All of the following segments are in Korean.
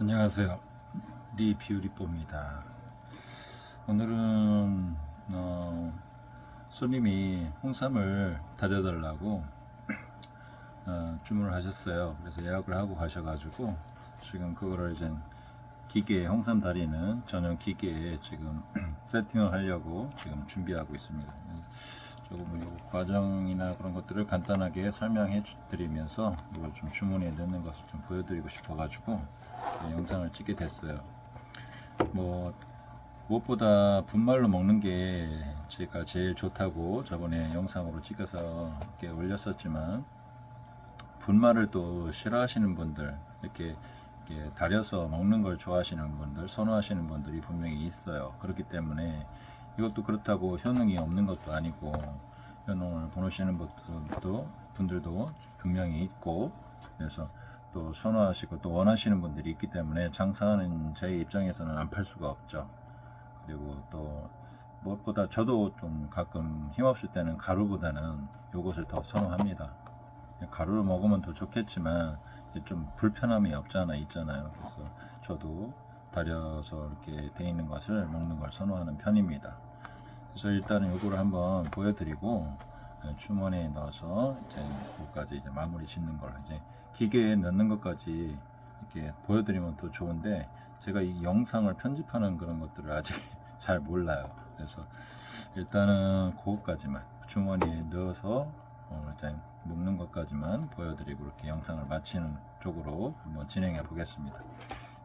안녕하세요. 리뷰리뽀입니다. 오늘은 어, 손님이 홍삼을 다려달라고 어, 주문을 하셨어요. 그래서 예약을 하고 가셔가지고 지금 그거를 이제 기계에 홍삼 다리는 전용 기계에 지금 세팅을 하려고 지금 준비하고 있습니다. 조금 요 과정이나 그런 것들을 간단하게 설명해 주- 드리면서 이걸 좀 주문에 넣는 것을 좀 보여드리고 싶어가지고 이 영상을 찍게 됐어요. 뭐 무엇보다 분말로 먹는 게 제가 제일 좋다고 저번에 영상으로 찍어서 이렇게 올렸었지만 분말을 또 싫어하시는 분들 이렇게, 이렇게 달여서 먹는 걸 좋아하시는 분들 선호하시는 분들이 분명히 있어요 그렇기 때문에 이것도 그렇다고 효능이 없는 것도 아니고 효능을 보내시는 분들도, 분들도 분명히 있고 그래서 또 선호하시고 또 원하시는 분들이 있기 때문에 장사하는 제 입장에서는 안 팔 수가 없죠 그리고 또 무엇보다 저도 좀 가끔 힘없을 때는 가루보다는 요것을 더 선호합니다 가루를 먹으면 더 좋겠지만 좀 불편함이 없지 않아 있잖아요. 그래서 저도 달여서 이렇게 돼 있는 것을 먹는 걸 선호하는 편입니다. 그래서 일단은 이거를 한번 보여드리고 예, 주머니에 넣어서 이제 그것까지 이제 마무리 짓는 걸 이제 기계에 넣는 것까지 이렇게 보여드리면 더 좋은데 제가 이 영상을 편집하는 그런 것들을 아직 잘 몰라요. 그래서 일단은 그것까지만 주머니에 넣어서 어, 이제 묶는 것까지만 보여드리고 이렇게 영상을 마치는 쪽으로 한번 진행해 보겠습니다.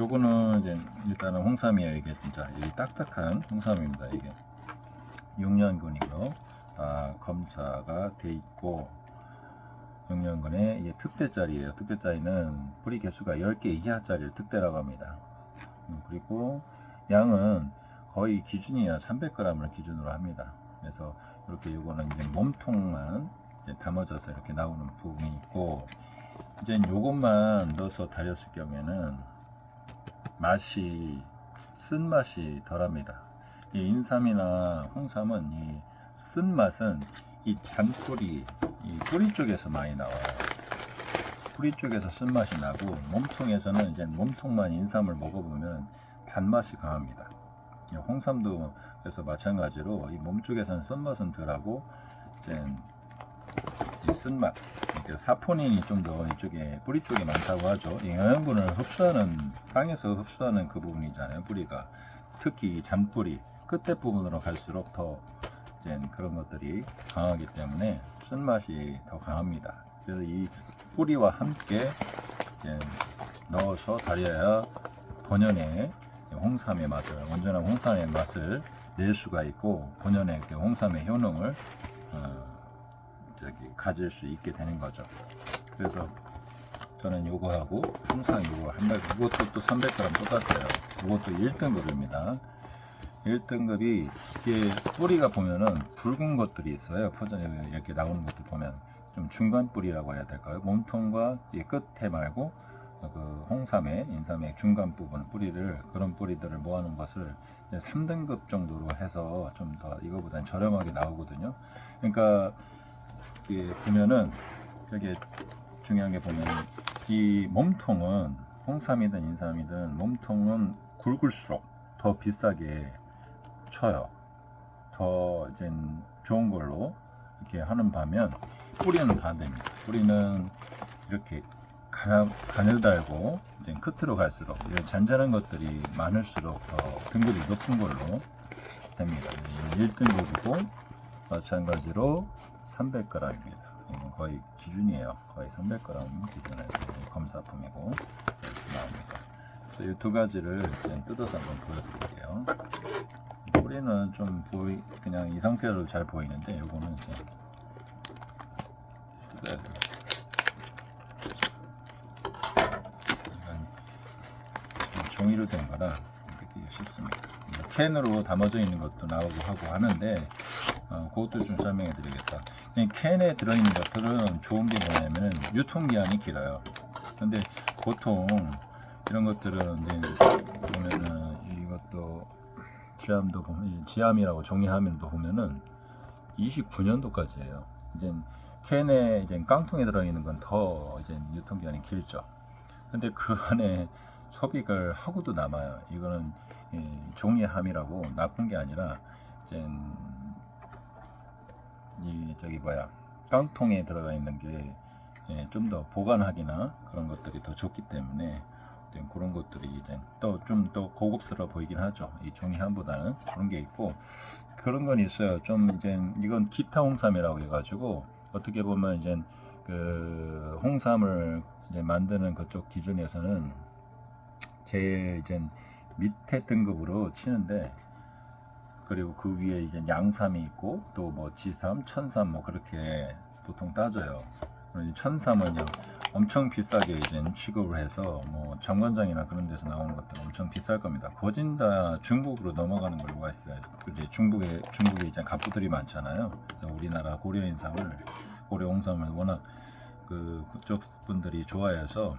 요거는 이제 일단은 홍삼이에요. 이게 진짜 이 딱딱한 홍삼입니다. 이게 6년근이고요. 다 검사가 돼 있고 6년근에 이게 특대짜리예요. 특대짜리는 뿌리 개수가 10개 이하짜리를 특대라고 합니다. 음, 그리고 양은 거의 기준이야 300g을 기준으로 합니다. 그래서 이렇게 요거는 이제 몸통만 이제 담아져서 이렇게 나오는 부분이 있고 이제 요것만 넣어서 달였을 경우에는 맛이 쓴 맛이 덜합니다. 이 인삼이나 홍삼은 이 쓴 맛은 이 잔뿌리, 이 뿌리 쪽에서 많이 나와요. 뿌리 쪽에서 쓴 맛이 나고 몸통에서는 이제 몸통만 인삼을 먹어보면 단맛이 강합니다. 이 홍삼도 그래서 마찬가지로 이 몸 쪽에서는 쓴맛은 덜하고 이제 이 쓴맛, 사포닌이 좀 더 이쪽에 뿌리 쪽에 많다고 하죠. 이 영양분을 흡수하는 땅에서 흡수하는 그 부분이잖아요. 뿌리가 특히 이 잔뿌리 끝에 부분으로 갈수록 더 그런 것들이 강하기 때문에 쓴맛이 더 강합니다. 그래서 이 뿌리와 함께 넣어서 달여야 본연의 홍삼의 맛을 온전한 홍삼의 맛을 낼 수가 있고 본연의 그 홍삼의 효능을 어, 저기 가질 수 있게 되는 거죠. 그래서 저는 요거 하고 항상 요거 한 달, 이것도 또 300g 똑같아요. 이것도 1등급입니다. 1등급이 이게 뿌리가 보면은 붉은 것들이 있어요. 포장에 이렇게 나오는 것들 보면 좀 중간 뿌리라고 해야 될까요? 몸통과 이 끝에 말고 그 홍삼의 인삼의 중간 부분 뿌리를 그런 뿌리들을 모아놓은 것을 이제 3등급 정도로 해서 좀 더 이거보다는 저렴하게 나오거든요. 그러니까 이게 보면은 되게 중요한 게 보면 이 몸통은 홍삼이든 인삼이든 몸통은 굵을수록 더 비싸게 쳐요. 더 이제 좋은 걸로 이렇게 하는 반면 뿌리는 반대입니다. 뿌리는 이렇게 가, 가늘 달고 이제 끝으로 갈수록 이런 잔잔한 것들이 많을수록 더 등급이 높은 걸로 됩니다. 1등급이고 마찬가지로 300g입니다. 이건 거의 기준이에요. 거의 300g 기준에서 검사품이고 나옵니다. 이 두 가지를 뜯어서 한번 보여드릴게요. 뿌리는 좀 보이 그냥 이 상태로 잘 보이는데 이거는 이제. 이건 종이로 된 거라 뜯기가 쉽습니다. 캔으로 담아져 있는 것도 나오고 하고 하는데 어, 그것도 좀 설명해 드리겠다. 이 캔에 들어있는 것들은 좋은 게 뭐냐면은 유통기한이 길어요. 근데 보통 이런 것들은 이제 보면은 지암도 보면 이 지암이라고 정의하면도 보면은 29년도까지예요. 이제 캔에 이제 깡통에 들어 있는 건 더 이제 유통 기한이 길죠. 근데 그 안에 소비를 하고도 남아요. 이거는 이 종이함이라고 나쁜 게 아니라 이제 이 저기 뭐야 깡통에 들어가 있는 게 좀 더 보관하기나 그런 것들이 더 좋기 때문에 그런 것들이 이제 또 좀 더 고급스러워 보이긴 하죠. 이 종이함보다는 그런 게 있고 그런 건 있어요. 좀 이제 이건 기타 홍삼이라고 해가지고 어떻게 보면 이제 그 홍삼을 이제 만드는 그쪽 기준에서는 제일 이제 밑에 등급으로 치는데 그리고 그 위에 이제 양삼이 있고 또 뭐 지삼, 천삼 뭐 그렇게 보통 따져요. 천삼은요 엄청 비싸게 이제 취급을 해서 뭐 정관장이나 그런 데서 나오는 것들 엄청 비쌀 겁니다. 거진 다 중국으로 넘어가는 걸로 있어요. 이제 중국에 중국에 이제 갑부들이 많잖아요. 그래서 우리나라 고려 인삼을 고려 홍삼을 워낙 그 그쪽 분들이 좋아해서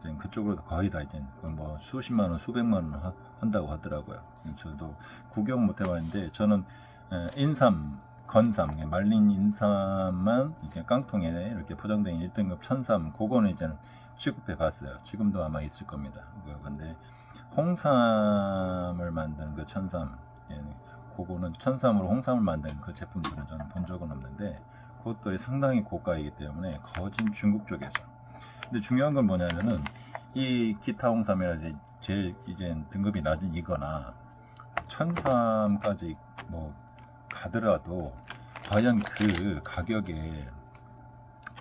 이제 그쪽으로 거의 다 이제 그뭐 수십만 원, 수백만 원 하- 한다고 하더라고요. 저도 구경 못 해봤는데 저는 에, 인삼, 건삼, 이게 말린 인삼만 이렇게 깡통에 이렇게 포장된 1등급 천삼, 그거는 이제 취급해 봤어요. 지금도 아마 있을 겁니다. 그- 근데 홍삼을 만든 그 천삼, 예, 그거는 천삼으로 홍삼을 만든 그 제품들은 저는 본 적은 없는데 그것도 상당히 고가이기 때문에 거진 중국 쪽에서. 근데 중요한 건 뭐냐면은 이 기타 홍삼이라 이제 제일 이제 등급이 낮은 이거나 천삼까지 뭐 가더라도 과연 그 가격에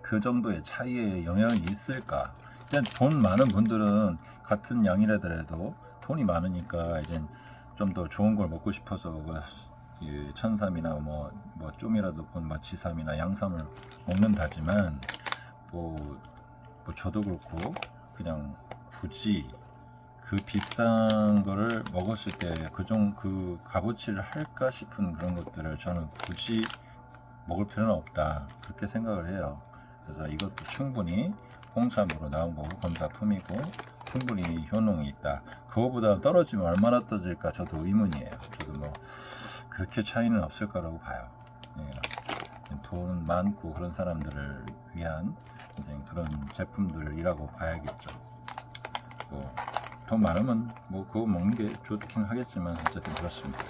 그 정도의 차이에 영향이 있을까? 일단 돈 많은 분들은 같은 양이라더라도 돈이 많으니까 이제 좀 더 좋은 걸 먹고 싶어서 그이 천삼이나 뭐, 뭐 좀이라도 본 마치삼이나 양삼을 먹는다지만 뭐, 뭐 저도 그렇고 그냥 굳이 그 비싼 거를 먹었을 때 그종 그 값어치를 할까 싶은 그런 것들을 저는 굳이 먹을 필요는 없다 그렇게 생각을 해요. 그래서 이것도 충분히 홍삼으로 나온 거고 검사품이고 충분히 효능이 있다. 그거보다 떨어지면 얼마나 떨어질까 저도 의문이에요. 저도 뭐 그렇게 차이는 없을 거라고 봐요. 예. 돈 많고 그런 사람들을 위한 그런 제품들이라고 봐야겠죠. 뭐, 돈 많으면 뭐 그거 먹는 게 좋긴 하겠지만 어쨌든 그렇습니다.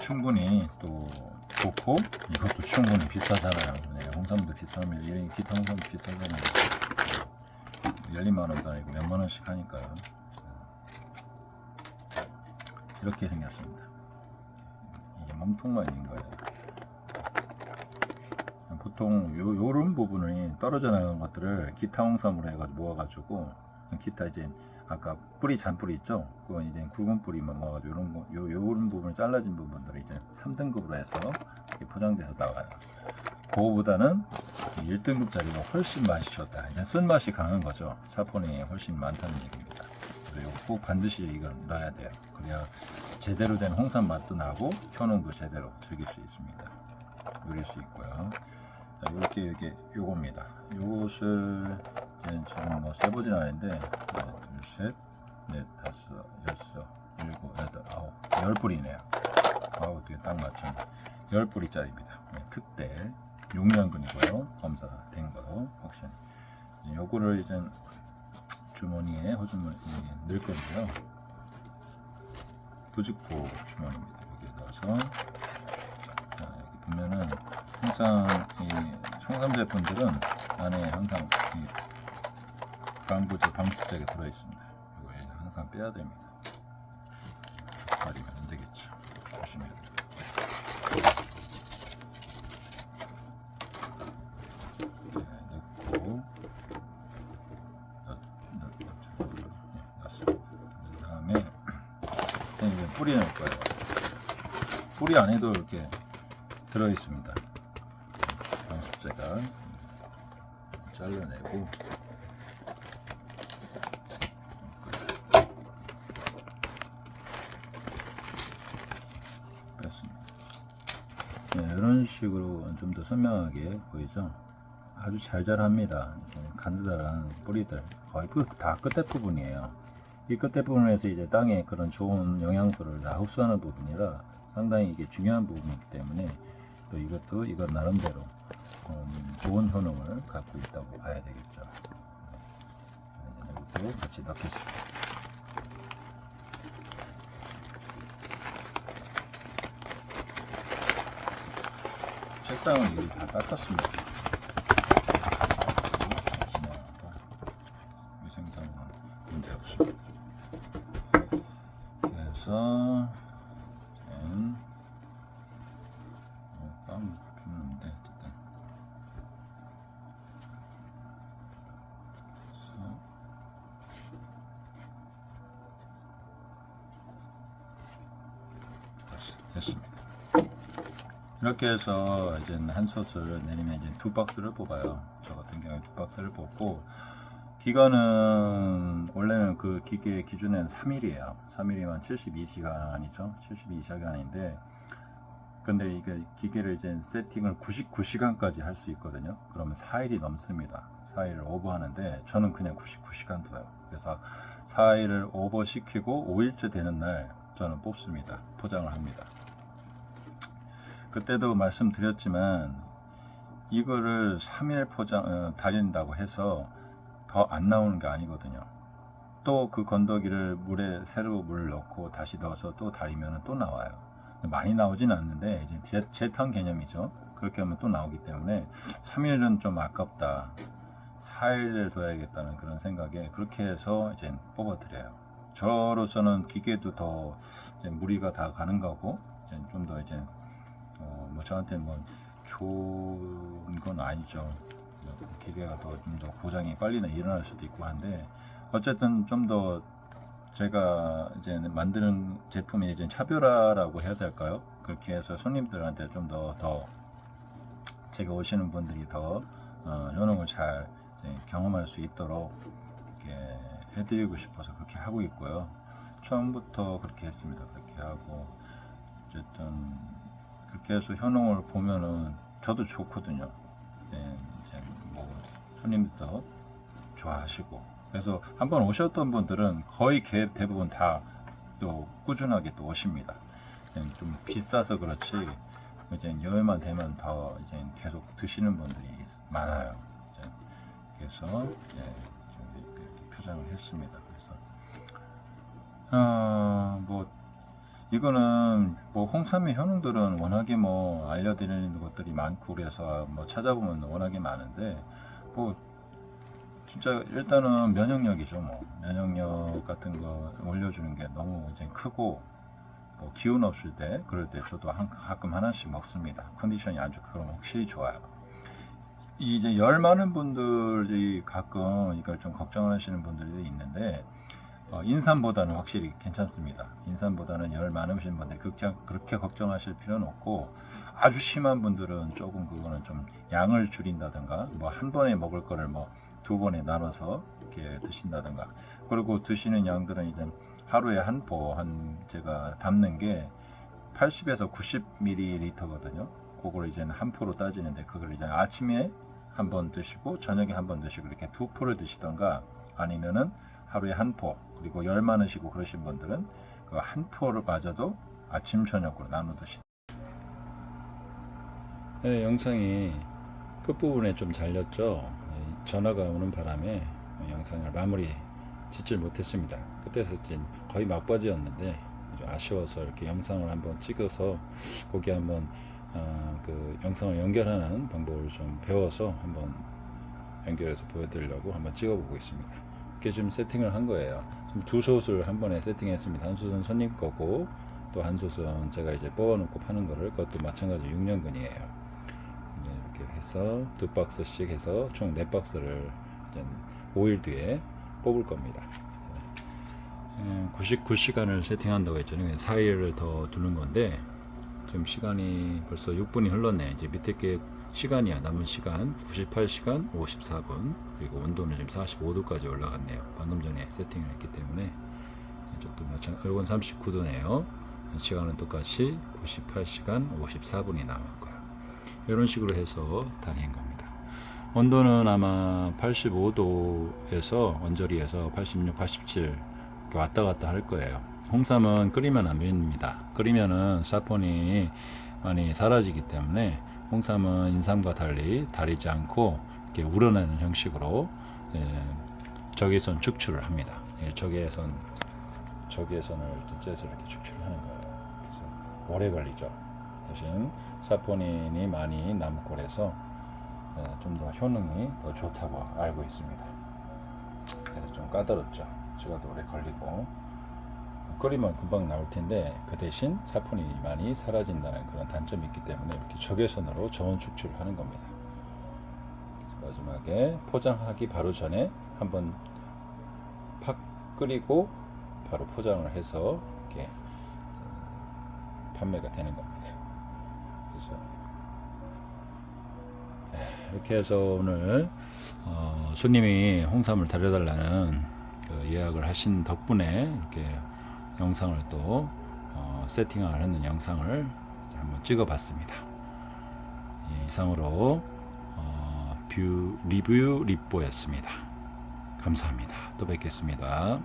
충분히 또 좋고 이것도 충분히 비싸잖아요. 네, 홍삼도 비싸면 이 기타 홍삼도 비싸잖아요. 열리만 원도 아니고 몇만 원씩 하니까요. 이렇게 생겼습니다. 이게 몸통만 있는 거예요. 보통 요, 요런 부분이 떨어져 나가는 것들을 기타 홍삼으로 해가지고 모아가지고 기타 이제 아까 뿌리 잔뿌리 있죠? 그건 이제 굵은 뿌리만 모아가지고 요런 거, 요, 요런 부분 잘라진 부분들을 이제 3등급으로 해서 이렇게 포장돼서 나와요. 그거보다는 1등급짜리가 훨씬 맛이 좋다. 이제 쓴맛이 강한 거죠. 사포닌이 훨씬 많다는 얘기입니다. 그리고 꼭 반드시 이걸 넣어야 돼요. 그래야 제대로 된 홍삼 맛도 나고 효능도 제대로 즐길 수 있습니다. 누릴 수 있고요. 자, 이렇게 이게 요겁니다. 요것을 지금 뭐 세보진 않은데 하나, 둘, 셋, 넷, 다섯, 여섯, 일곱, 여덟, 아홉, 열 뿌리네요. 아우 어떻게 딱 맞췄네. 열 뿌리짜리입니다. 네, 특대 6년근이고요. 검사된 거 확실히. 이제 요거를 이제 주머니에 호주머니에 넣을 건데요. 부직포 주머니입니다. 여기 넣어서 자, 여기 보면은 항상 이 청삼 제품들은 안에 항상 이 방부제 방수제가 들어 있습니다. 이걸 항상 빼야 됩니다. 버리면 안 되겠죠. 조심해야. 네, 네. 그 이제 뿌리 넣을 거예요. 뿌리 안에도 이렇게 들어 있습니다. 방수제가 잘라내고 뺐습니다. 네, 이런 식으로 좀 더 선명하게 보이죠? 아주 잘 자랍니다. 간드다란 뿌리들 거의 끝- 다 끝에 부분이에요. 이 끝에 부분에서 이제 땅에 그런 좋은 영양소를 다 흡수하는 부분이라 상당히 이게 중요한 부분이기 때문에 또 이것도 이것 나름대로 음, 좋은 효능을 갖고 있다고 봐야 되겠죠. 도 같이 넣겠습니다. 책상은 이미 다 닦았습니다. 위생상은 문제 없습니다. 그래서 음, 어, 빵 굽는데 어쨌든 그래서 됐- 됐습니다. 이렇게 해서 이제 한 솥을 내리면 이제 두 박스를 뽑아요. 저 같은 경우에 두 박스를 뽑고 기간은 원래는 그 기계 기준은 3일이에요. 3일이면 72시간이죠. 72시간인데 근데 이게 기계를 이제 세팅을 99시간까지 할 수 있거든요. 그러면 4일이 넘습니다. 4일을 오버하는데 저는 그냥 99시간 둬요. 그래서 4일을 오버시키고 5일째 되는 날 저는 뽑습니다. 포장을 합니다. 그때도 말씀드렸지만 이거를 3일 포장 어, 달인다고 해서 더 안 나오는 게 아니거든요. 또 그 건더기를 물에 새로 물을 넣고 다시 넣어서 또 달이면 또 나와요. 많이 나오진 않는데 이제 재- 재탕 개념이죠. 그렇게 하면 또 나오기 때문에 3일은 좀 아깝다. 4일을 둬야겠다는 그런 생각에 그렇게 해서 이제 뽑아드려요. 저로서는 기계도 더 이제 무리가 다 가는 거고 좀 더 이제 어, 뭐 저한테는 뭐 좋은 건 아니죠. 기계가 더 좀 더 고장이 빨리 일어날 수도 있고 한데 어쨌든 좀 더 제가 이제 만드는 제품이 이제 차별화라고 해야 될까요? 그렇게 해서 손님들한테 좀 더 더 제가 오시는 분들이 더 어, 효능을 잘 경험할 수 있도록 이렇게 해드리고 싶어서 그렇게 하고 있고요. 처음부터 그렇게 했습니다. 그렇게 하고 어쨌든 그렇게 해서 효능을 보면은 저도 좋거든요. 네, 이제 뭐 손님도 좋아하시고 그래서 한번 오셨던 분들은 거의 개- 대부분 다 또 꾸준하게 또 오십니다. 네, 좀 비싸서 그렇지 이제 여름만 되면 더 이제 계속 드시는 분들이 있- 많아요. 이제 그래서 예, 좀 이렇게 표장을 했습니다. 그래서 어뭐 이거는 뭐 홍삼의 효능들은 워낙에 뭐 알려드리는 것들이 많고 그래서 뭐 찾아보면 워낙에 많은데 뭐 진짜 일단은 면역력이죠 뭐. 면역력 같은 거 올려주는 게 너무 이제 크고 뭐 기운 없을 때 그럴 때 저도 한, 가끔 하나씩 먹습니다. 컨디션이 안 좋고 그럼 확실히 좋아요. 이제 열 많은 분들이 가끔 이걸 좀 걱정하시는 분들이 있는데 어, 인삼보다는 확실히 괜찮습니다. 인삼보다는 열 많으신 분들 그렇게, 그렇게 걱정하실 필요는 없고 아주 심한 분들은 조금 그거는 좀 양을 줄인다든가 뭐 한 번에 먹을 거를 뭐 두 번에 나눠서 이렇게 드신다든가 그리고 드시는 양들은 이제 하루에 한 포 한 제가 담는 게 80에서 90ml거든요. 그걸 이제는 한 포로 따지는데 그걸 이제 아침에 한 번 드시고 저녁에 한 번 드시고 이렇게 두 포를 드시던가 아니면은 하루에 한 포, 그리고 열 많으시고 그러신 분들은 그 한 포를 빠져도 아침 저녁으로 드시. 네, 영상이 끝부분에 좀 잘렸죠. 네, 전화가 오는 바람에 영상을 마무리 짓질 못했습니다. 이제 거의 막바지였는데 좀 아쉬워서 이렇게 영상을 한번 찍어서 거기 한번 어, 그 영상을 연결하는 방법을 좀 배워서 한번 연결해서 보여드리려고 한번 찍어보고 있습니다. 이렇게 지금 세팅을 한 거예요. 두 솥을 한 번에 세팅했습니다. 한 솥은 손님 거고 또 한 솥은 제가 이제 뽑아놓고 파는 거를 그것도 마찬가지 6년근이에요. 이렇게 해서 두 박스씩 해서 총 네 박스를 이제 5일 뒤에 뽑을 겁니다. 99시간을 세팅한다고 했잖아요. 4일을 더 두는 건데 지금 시간이 벌써 6분이 흘렀네. 이제 밑에 게 시간이야. 남은 시간 98시간 54분. 그리고 온도는 지금 45도까지 올라갔네요. 방금 전에 세팅을 했기 때문에 이쪽도 마찬. 이건 39도네요. 시간은 똑같이 98시간 54분이 남았고요. 이런 식으로 해서 다닌 겁니다. 온도는 아마 85도에서 원저리에서 86, 87 이렇게 왔다 갔다 할 거예요. 홍삼은 끓이면 안 됩니다. 끓이면은 사폰이 많이 사라지기 때문에 홍삼은 인삼과 달리 달이지 않고 이렇게 우러나는 형식으로 예, 적외선 축출을 합니다. 예, 적외선 적외선을 째서 이렇게 축출하는 거예요. 그래서 오래 걸리죠. 대신 사포닌이 많이 남골에서 좀 더 효능이 더 좋다고 알고 있습니다. 그래서 좀 까다롭죠. 시간도 오래 걸리고 끓이면 금방 나올 텐데 그 대신 사포닌이 많이 사라진다는 그런 단점이 있기 때문에 이렇게 적외선으로 저온 축출을 하는 겁니다. 마지막에 포장하기 바로 전에 한번 팍 끓이고 바로 포장을 해서 이렇게 음, 판매가 되는 겁니다. 그래서 네, 이렇게 해서 오늘 어, 손님이 홍삼을 데려달라는 그 예약을 하신 덕분에 이렇게 영상을 또 어, 세팅을 하는 영상을 한번 찍어봤습니다. 예, 이상으로 어, 뷰 리뷰 리뽀였습니다. 감사합니다. 또 뵙겠습니다.